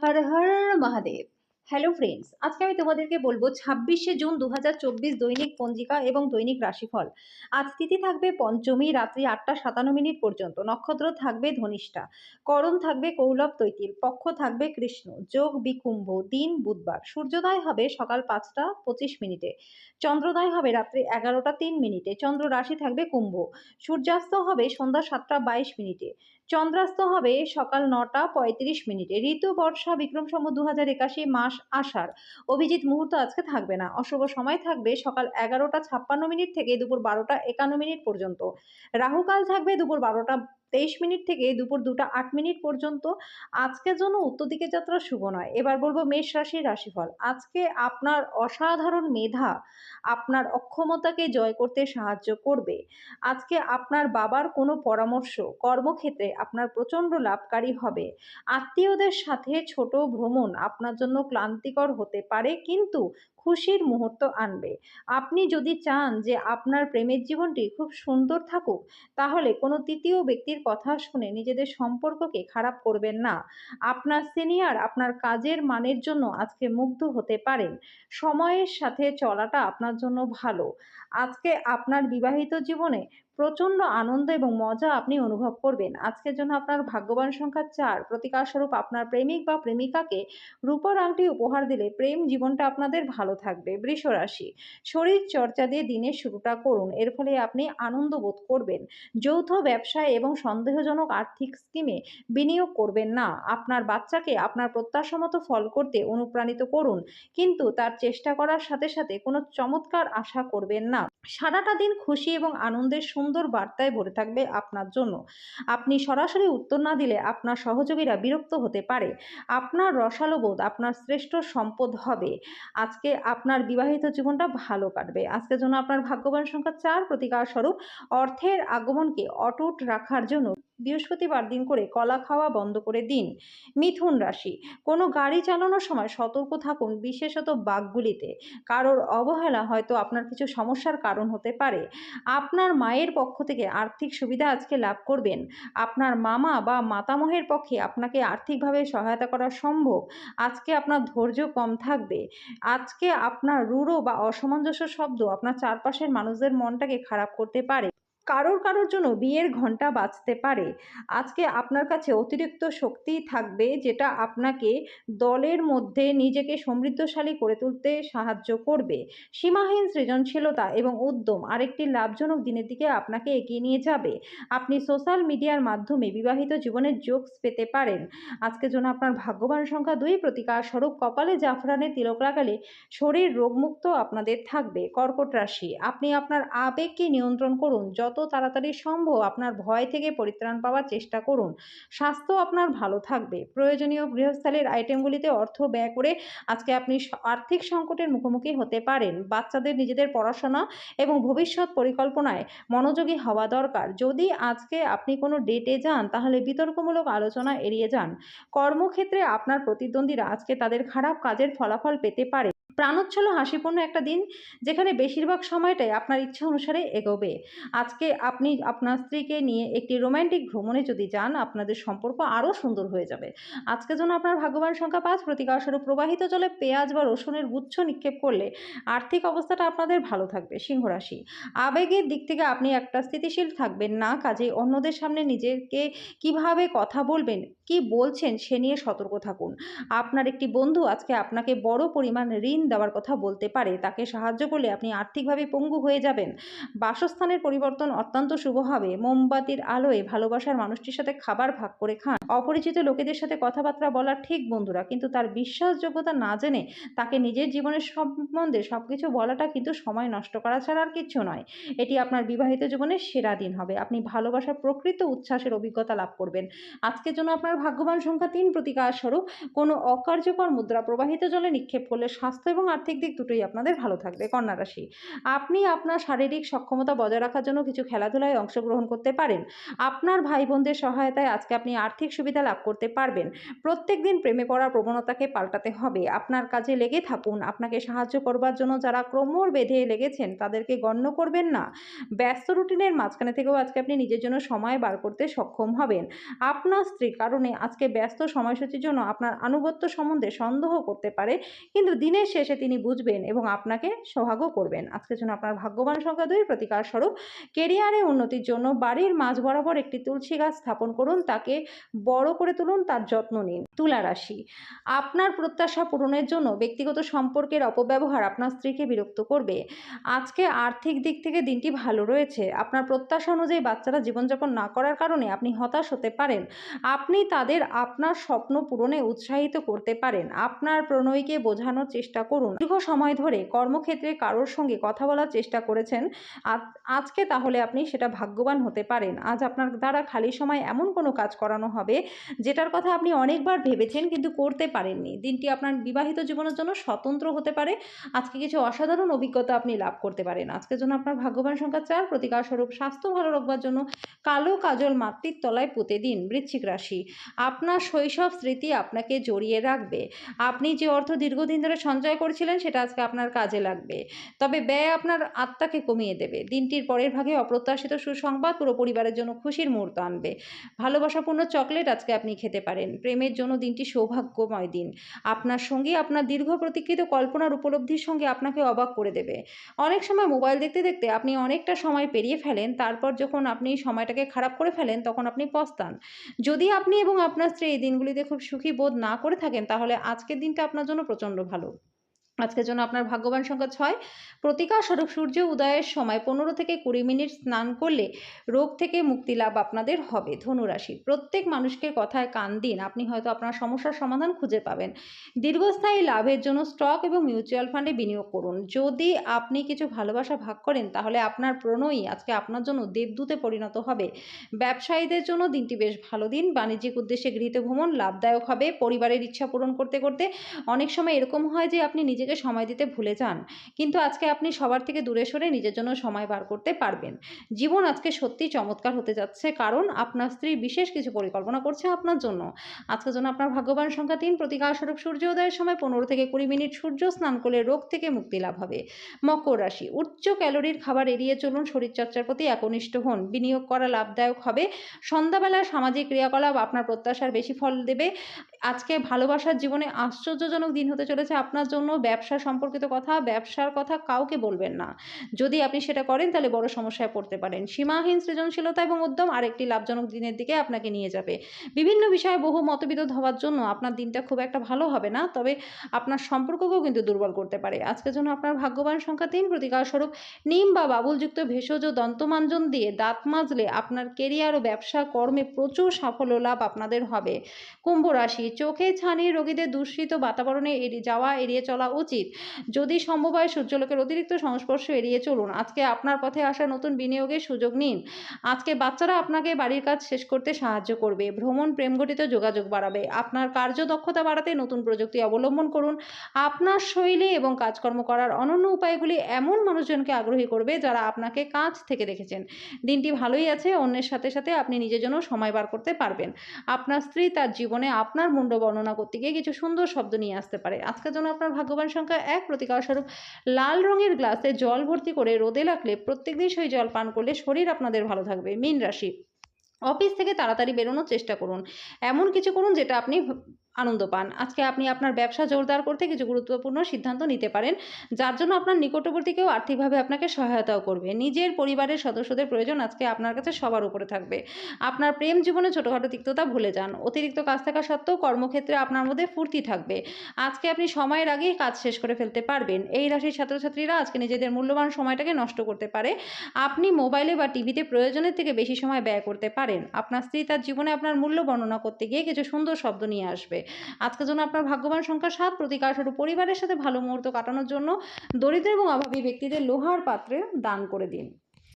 হর Har Mahadev. Hello friends আজকে আমি তোমাদেরকে বলব ছাব্বিশে জুন দু দৈনিক পঞ্জিকা এবং দৈনিক রাশিফল। আজ তিথি থাকবে পঞ্চমী, রাত্রি আটটা সাতান্ন মিনিট পর্যন্ত। নক্ষত্র থাকবে ধনিষ্ঠা। করণ থাকবে কৌলভ তৈতিল। পক্ষ থাকবে কৃষ্ণ। যোগ বিকুম্ভ। দিন বুধবার। সূর্যোদয় হবে সকাল পাঁচটা পঁচিশ মিনিটে। চন্দ্রোদয় হবে রাত্রি এগারোটা তিন মিনিটে। চন্দ্র রাশি থাকবে কুম্ভ। সূর্যাস্ত হবে সন্ধ্যা সাতটা বাইশ মিনিটে। চন্দ্রাস্ত হবে সকাল নটা পঁয়ত্রিশ মিনিটে। ঋতু, বর্ষা বিক্রম সম দু হাজার একাশি মাস আষাঢ়। অভিজিৎ মুহূর্ত আজকে থাকবে না। অশুভ সময় থাকবে সকাল এগারোটা ছাপ্পান্ন মিনিট থেকে দুপুর বারোটা একান্ন মিনিট পর্যন্ত। রাহুকাল থাকবে দুপুর বারোটা তেইশ মিনিট থেকে দুপুর দুটা আট মিনিট পর্যন্ত আজকের জন্য উত্তর দিকে যাত্রা শুভ নয়। এবার বলব মেষ রাশির রাশিফল। আজকে আপনার অসাধারণ মেধা আপনার অক্ষমতাকে জয় করতে সাহায্য করবে। আজকে আপনার বাবার কোনো পরামর্শ, কর্মক্ষেত্রে আপনার প্রচণ্ড লাভকারী হবে। আত্মীয়দের সাথে ছোট ভ্রমণ আপনার জন্য ক্লান্তিকর হতে পারে, কিন্তু খুশির মুহূর্ত আনবে। আপনি যদি চান যে আপনার প্রেমের জীবনটি খুব সুন্দর থাকুক, তাহলে কোনো তৃতীয় ব্যক্তির কথা শুনে নিজেদের সম্পর্ককে খারাপ করবেন না। আপনার সিনিয়র আপনার কাজের মানের জন্য আজকে মুগ্ধ হতে পারেন। সময়ের সাথে চলাটা আপনার জন্য ভালো। আজকে আপনার বিবাহিত জীবনে প্রচণ্ড আনন্দ এবং মজা আপনি অনুভব করবেন। আজকের জন্য আপনার ভাগ্যবান সংখ্যা চার। প্রতিকারস্বরূপ আপনার প্রেমিক বা প্রেমিকাকে রূপর আংটি উপহার দিলে প্রেম জীবনটা আপনাদের ভালো থাকবে। বৃষ রাশি, শরীর চর্চা দিয়ে দিনের শুরুটা করুন। এর ফলে আপনি আনন্দ বোধ করবেন। যৌথ ব্যবসায় এবং সন্দেহজনক আর্থিক স্কিমে বিনিয়োগ করবেন না। আপনার বাচ্চাকে আপনার প্রত্যাশা মতো ফল করতে অনুপ্রাণিত করুন। কিন্তু তার চেষ্টা করার সাথে সাথে কোনো চমৎকার আশা করবেন না। সারাটা দিন খুশি এবং আনন্দের সুন্দর বার্তায় ভরে থাকবে আপনার জন্য। আপনি সরাসরি উত্তর না দিলে আপনার সহযোগীরা বিরক্ত হতে পারে। আপনার রসালো বোধ আপনার শ্রেষ্ঠ সম্পদ হবে। আজকে আপনার বিবাহিত জীবনটা ভালো কাটবে। আজকে জন্য আপনার ভাগ্যবান সংখ্যা চার প্রতিকার স্বরূপ অর্থের আগমনকে অটুট রাখার জন্য বৃহস্পতিবার দিন করে কলা খাওয়া বন্ধ করে দিন। মিথুন রাশি, কোনো গাড়ি চালানোর সময় সতর্ক থাকুন বিশেষত বাঘগুলিতে। কারোর অবহেলা হয়তো আপনার কিছু সমস্যার কারণ হতে পারে। আপনার মায়ের পক্ষ থেকে আর্থিক সুবিধা আজকে লাভ করবেন। আপনার মামা বা মাতামহের পক্ষে আপনাকে আর্থিকভাবে সহায়তা করা সম্ভব। আজকে আপনার ধৈর্য কম থাকবে। আজকে আপনার রূঢ় বা অসামঞ্জস্য শব্দ আপনার চারপাশের মানুষদের মনটাকে খারাপ করতে পারে। কারোর কারোর জন্য বিয়ের ঘণ্টা বাজতে পারে। আজকে আপনার কাছে অতিরিক্ত শক্তি থাকবে যেটা আপনাকে দলের মধ্যে নিজেকে সমৃদ্ধশালী করে তুলতে সাহায্য করবে। সীমাহীন সৃজনশীলতা এবং উদ্যম আরেকটি লাভজনক দিনের দিকে আপনাকে এগিয়ে নিয়ে যাবে। আপনি সোশ্যাল মিডিয়ার মাধ্যমে বিবাহিত জীবনের জোকস পেতে পারেন। আজকের জন্য আপনার ভাগ্যবান সংখ্যা দুই প্রতিকার স্বরূপ কপালে জাফরানের তিলক লাগালে শরীর রোগমুক্ত আপনাদের থাকবে। কর্কট রাশি, আপনি আপনার আবেগকে নিয়ন্ত্রণ করুন। যত তাড়াতাড়ি সম্ভব আপনার ভয় থেকে পরিত্রাণ পাওয়ার চেষ্টা করুন। স্বাস্থ্য আপনার ভালো থাকবে। প্রয়োজনীয় গৃহস্থালির আইটেমগুলিতে অর্থ ব্যয় করে আজকে আপনি আর্থিক সংকটের মুখোমুখি হতে পারেন। বাচ্চাদের নিজেদের পড়াশোনা এবং ভবিষ্যৎ পরিকল্পনায় মনোযোগী হওয়া দরকার। যদি আজকে আপনি কোনো ডেটে যান, তাহলে বিতর্কমূলক আলোচনা এড়িয়ে যান। কর্মক্ষেত্রে আপনার প্রতিদ্বন্দ্বীরা আজকে তাদের খারাপ কাজের ফলাফল পেতে পারে। প্রাণোচ্ছল হাসিপূর্ণ একটা দিন যেখানে বেশিরভাগ সময়টাই আপনার ইচ্ছা অনুসারে এগোবে। আজকে আপনি আপনার স্ত্রীকে নিয়ে একটি রোম্যান্টিক ভ্রমণে যদি যান, আপনাদের সম্পর্ক আরও সুন্দর হয়ে যাবে। আজকে যেন আপনার ভাগ্যবান সংখ্যা পাঁচ প্রতিকারস্বরূপ প্রবাহিত জলে পেঁয়াজ বা রসুনের গুচ্ছ নিক্ষেপ করলে আর্থিক অবস্থাটা আপনাদের ভালো থাকবে সিংহ রাশি আবেগের দিক থেকে আপনি একটা স্থিতিশীল থাকবেন না কাজে অন্যদের সামনে নিজেকে কীভাবে কথা বলবেন কি বলছেন সে নিয়ে সতর্ক থাকুন। আপনার একটি বন্ধু আজকে আপনাকে বড় পরিমাণ ঋণ দেওয়ার কথা বলতে পারে। তাকে সাহায্য করলে আপনি আর্থিকভাবে পঙ্গু হয়ে যাবেন। বাসস্থানের পরিবর্তন অত্যন্ত শুভ হবে। মোমবাতির আলোয় ভালোবাসার মানুষটির সাথে খাবার ভাগ করে খান। অপরিচিত লোকেদের সাথে কথাবার্তা বলা ঠিক বন্ধুরা, কিন্তু তার বিশ্বাসযোগ্যতা না জেনে তাকে নিজের জীবনের সম্বন্ধে সব কিছু বলাটা কিন্তু সময় নষ্ট করা ছাড়া আর কিছু নয়। এটি আপনার বিবাহিত জীবনের সেরা দিন হবে। আপনি ভালোবাসার প্রকৃত উচ্ছ্বাসের অভিজ্ঞতা লাভ করবেন। আজকের জন্য আপনার ভাগ্যবান সংখ্যা তিন প্রতিকার স্বরূপ। কোনো অকার্যকর মুদ্রা প্রবাহিত জলে নিক্ষেপ করলে স্বাস্থ্য এবং আর্থিক দিক দুটোই আপনাদের ভালো থাকবে, কন্যা রাশি। আপনি আপনার শারীরিক সক্ষমতা বজায় রাখার জন্য কিছু খেলাধুলায় অংশগ্রহণ করতে পারেন। আপনার ভাই বোনদের সহায়তায় আজকে আপনি আর্থিক সুবিধা লাভ করতে পারবেন। প্রত্যেক দিন প্রেমে পড়ার প্রবণতাকে পাল্টাতে হবে। আপনার কাজে লেগে থাকুন। আপনাকে সাহায্য করবার জন্য যারা ক্রমর বেঁধে লেগেছেন, তাদেরকে গণ্য করবেন না। ব্যস্ত রুটিনের মাঝখানে থেকেও আজকে আপনি নিজের জন্য সময় বার করতে সক্ষম হবেন। আপনার স্ত্রী কারণে কারণে আজকে ব্যস্ত সময়সূচির জন্য আপনার আনুগত্য সম্বন্ধে সন্দেহ করতে পারে, কিন্তু দিনের শেষে তিনি বুঝবেন এবং আপনাকে সোহাগও করবেন। আজকের জন্য আপনার ভাগ্যবান সংখ্যা দুই প্রতিকার স্বরূপ। কেরিয়ারে উন্নতির জন্য বাড়ির মাঝ বরাবর একটি তুলসী গাছ স্থাপন করুন, তাকে বড় করে তুলুন, তার যত্ন নিন। তুলা রাশি। আপনার প্রত্যাশা পূরণের জন্য ব্যক্তিগত সম্পর্কের অপব্যবহার আপনার স্ত্রীকে বিরক্ত করবে। আজকে আর্থিক দিক থেকে দিনটি ভালো রয়েছে। আপনার প্রত্যাশা অনুযায়ী বাচ্চারা জীবনযাপন না করার কারণে আপনি হতাশ হতে পারেন। আপনি তাদের আপনার স্বপ্ন পূরণে উৎসাহিত করতে পারেন। আপনার প্রণয়ীকে বোঝানোর চেষ্টা করুন। দীর্ঘ সময় ধরে কর্মক্ষেত্রে কারোর সঙ্গে কথা বলার চেষ্টা করেছেন। আজ- আজকে তাহলে আপনি সেটা ভাগ্যবান হতে পারেন। আজ আপনার দ্বারা খালি সময় এমন কোনো কাজ করানো হবে, যেটার কথা আপনি অনেকবার ভেবেছেন কিন্তু করতে পারেননি। দিনটি আপনার বিবাহিত জীবনের জন্য স্বতন্ত্র হতে পারে। আজকে কিছু অসাধারণ অভিজ্ঞতা আপনি লাভ করতে পারেন। আজকের জন্য আপনার ভাগ্যবান সংখ্যা চার, প্রতিকার স্বরূপ স্বাস্থ্য ভালো রাখবার জন্য কালো কাজল মাতৃর তলায় পুঁতে দিন বৃশ্চিক রাশি। আপনার শৈশব স্মৃতি আপনাকে জড়িয়ে রাখবে। আপনি যে অর্থ দীর্ঘদিন ধরে সঞ্চয় করেছিলেন, সেটা আজকে আপনার কাজে লাগবে। তবে ব্যয় আপনার আত্মাকে কমিয়ে দেবে। দিনটির পরের ভাগে অপ্রত্যাশিত সুসংবাদ পুরো পরিবারের জন্য খুশির মুহূর্ত আনবে। ভালোবাসাপূর্ণ চকলেট আজকে আপনি খেতে পারেন। প্রেমের জন্য দিনটি সৌভাগ্যময় দিন। আপনার সঙ্গে আপনার দীর্ঘ প্রতীক্ষিত কল্পনার উপলব্ধির সঙ্গে আপনাকে অবাক করে দেবে। অনেক সময় মোবাইল দেখতে দেখতে আপনি অনেকটা সময় পেরিয়ে ফেলেন, তারপর যখন আপনি সময়টাকে খারাপ করে ফেলেন, তখন আপনি পস্তান। যদি আপনি এবং আপনার স্ত্রী এই দিনগুলিতে খুব সুখী বোধ না করে থাকেন, তাহলে আজকের দিনটা আপনার জন্য প্রচণ্ড ভালো। আজকের জন্য আপনার ভাগ্যবান সংখ্যা ছয় প্রতিকার স্বরূপ সূর্য উদয়ের সময় পনেরো থেকে কুড়ি মিনিট স্নান করলে রোগ থেকে মুক্তি লাভ আপনাদের হবে, ধনুরাশি। প্রত্যেক মানুষকে কথায় কান দিন, আপনি হয়তো আপনার সমস্যার সমাধান খুঁজে পাবেন। দীর্ঘস্থায়ী লাভের জন্য স্টক এবং মিউচুয়াল ফান্ডে বিনিয়োগ করুন। যদি আপনি কিছু ভালোবাসা ভাগ করেন, তাহলে আপনার প্রণয়ী আজকে আপনার জন্য দেবদূতে পরিণত হবে। ব্যবসায়ীদের জন্য দিনটি বেশ ভালো দিন। বাণিজ্যিক উদ্দেশ্যে গৃহীত ভ্রমণ লাভদায়ক হবে। পরিবারের ইচ্ছা পূরণ করতে করতে অনেক সময় এরকম হয় যে আপনি নিজেকে সময় দিতে ভুলে যান। কিন্তু আজকে আপনি সবার থেকে দূরে সরে নিজের জন্য সময় বার করতে পারবেন। জীবন আজকে সত্যি চমৎকার হতে যাচ্ছে কারণ আপনার স্ত্রী বিশেষ কিছু পরিকল্পনা করছে আপনার জন্য। আজকের জন্য আপনার ভাগ্যবান সংখ্যা তিন, প্রতিকার স্বরূপ সূর্য উদয়ের সময় পনেরো থেকে কুড়ি মিনিট সূর্য স্নান করলে রোগ থেকে মুক্তি লাভ হবে। মকর রাশি, উচ্চ ক্যালোরির খাবার এড়িয়ে চলুন, শরীরচর্চার প্রতি একনিষ্ঠ হন। বিনিয়োগ করা লাভদায়ক হবে। সন্ধ্যাবেলা সামাজিক ক্রিয়াকলাপ আপনার প্রত্যাশার বেশি ফল দেবে। আজকে ভালোবাসার জীবনে আশ্চর্যজনক দিন হতে চলেছে আপনার জন্য। ব্যবসা সম্পর্কিত কথা, ব্যবসার কথা কাউকে বলবেন না। যদি আপনি সেটা করেন, তাহলে বড় সমস্যায় পড়তে পারেন। সীমাহীন সৃজনশীলতা এবং উদ্যম আরেকটি লাভজনক দিনের দিকে আপনাকে নিয়ে যাবে। বিভিন্ন বিষয়ে বহু মতবিরোধ হওয়ার জন্য আপনার দিনটা খুব একটা ভালো হবে না, তবে আপনার সম্পর্ককেও কিন্তু দুর্বল করতে পারে। আজকের জন্য আপনার ভাগ্যবান সংখ্যা তিন। প্রতিকার স্বরূপ, নিম বা বাবুলযুক্ত ভেষজ দন্তমাঞ্জন দিয়ে দাঁত মাজলে আপনার কেরিয়ার ও ব্যবসা কর্মে প্রচুর সাফল্য লাভ আপনাদের হবে। কুম্ভ রাশি, চোখে ছানির রোগীদের দূষিত বাতাবরণে এড়িয়ে যাওয়া, এড়িয়ে চলা উচিত। যদি সম্ভব হয় সূর্যলোকের অতিরিক্ত সংস্পর্শ এড়িয়ে চলুন। আজকে আপনার পথে আসা নতুন বিনিয়োগের সুযোগ নিন। আজকে বাচ্চারা আপনাকে বাড়ির কাজ শেষ করতে সাহায্য করবে। ভ্রমণ প্রেমঘটিত যোগাযোগ বাড়াবে। আপনার কার্যদক্ষতা বাড়াতে নতুন প্রযুক্তি অবলম্বন করুন। আপনার শৈলী এবং কাজকর্ম করার অনন্য উপায়গুলি এমন মানুষজনকে আগ্রহী করবে যারা আপনাকে কাজ থেকে দেখেছেন। দিনটি ভালোই আছে, অন্যের সাথে সাথে আপনি নিজের জন্য সময় বার করতে পারবেন। আপনার স্ত্রী তার জীবনে আপনার মুন্ড বর্ণনা করতে গিয়ে কিছু সুন্দর শব্দ নিয়ে আসতে পারে। আজকের জন্য আপনার ভাগ্যবান সংখ্যা এক প্রতিকার স্বরূপ লাল রঙের গ্লাসে জল ভর্তি করে রোদে রাখলে প্রত্যেকদিন সেই জল পান করলে শরীর আপনাদের ভালো থাকবে। মীন রাশি, অফিস থেকে তাড়াতাড়ি বেরোনোর চেষ্টা করুন। এমন কিছু করুন যেটা আপনি আনন্দ পান। আজকে আপনি আপনার ব্যবসা জোরদার করতে কিছু গুরুত্বপূর্ণ সিদ্ধান্ত নিতে পারেন, যার জন্য আপনার নিকটবর্তী কেউ আর্থিকভাবে আপনাকে সহায়তাও করবে। নিজের পরিবারের সদস্যদের প্রয়োজন আজকে আপনার কাছে সবার উপরে থাকবে। আপনার প্রেম জীবনে ছোটোখাটো তিক্ততা ভুলে যান। অতিরিক্ত কাজ থাকা সত্ত্বেও কর্মক্ষেত্রে আপনার মধ্যে ফুর্তি থাকবে। আজকে আপনি সময়ের আগেই কাজ শেষ করে ফেলতে পারবেন। এই রাশির ছাত্রছাত্রীরা আজকে নিজেদের মূল্যবান সময়টাকে নষ্ট করতে পারে। আপনি মোবাইলে বা টিভিতে প্রয়োজনের থেকে বেশি সময় ব্যয় করতে পারেন। আপনার স্ত্রী তার জীবনে আপনার মূল্য বর্ণনা করতে গিয়ে কিছু সুন্দর শব্দ নিয়ে আসবে। আজকের জন্য আপনার ভাগ্যবান সংখ্যা সাত, প্রতিকার স্বরূপ পরিবারের সাথে ভালো মুহূর্ত কাটানোর জন্য দরিদ্র এবং অভাবী ব্যক্তিদের লোহার পাত্রে দান করে দিন।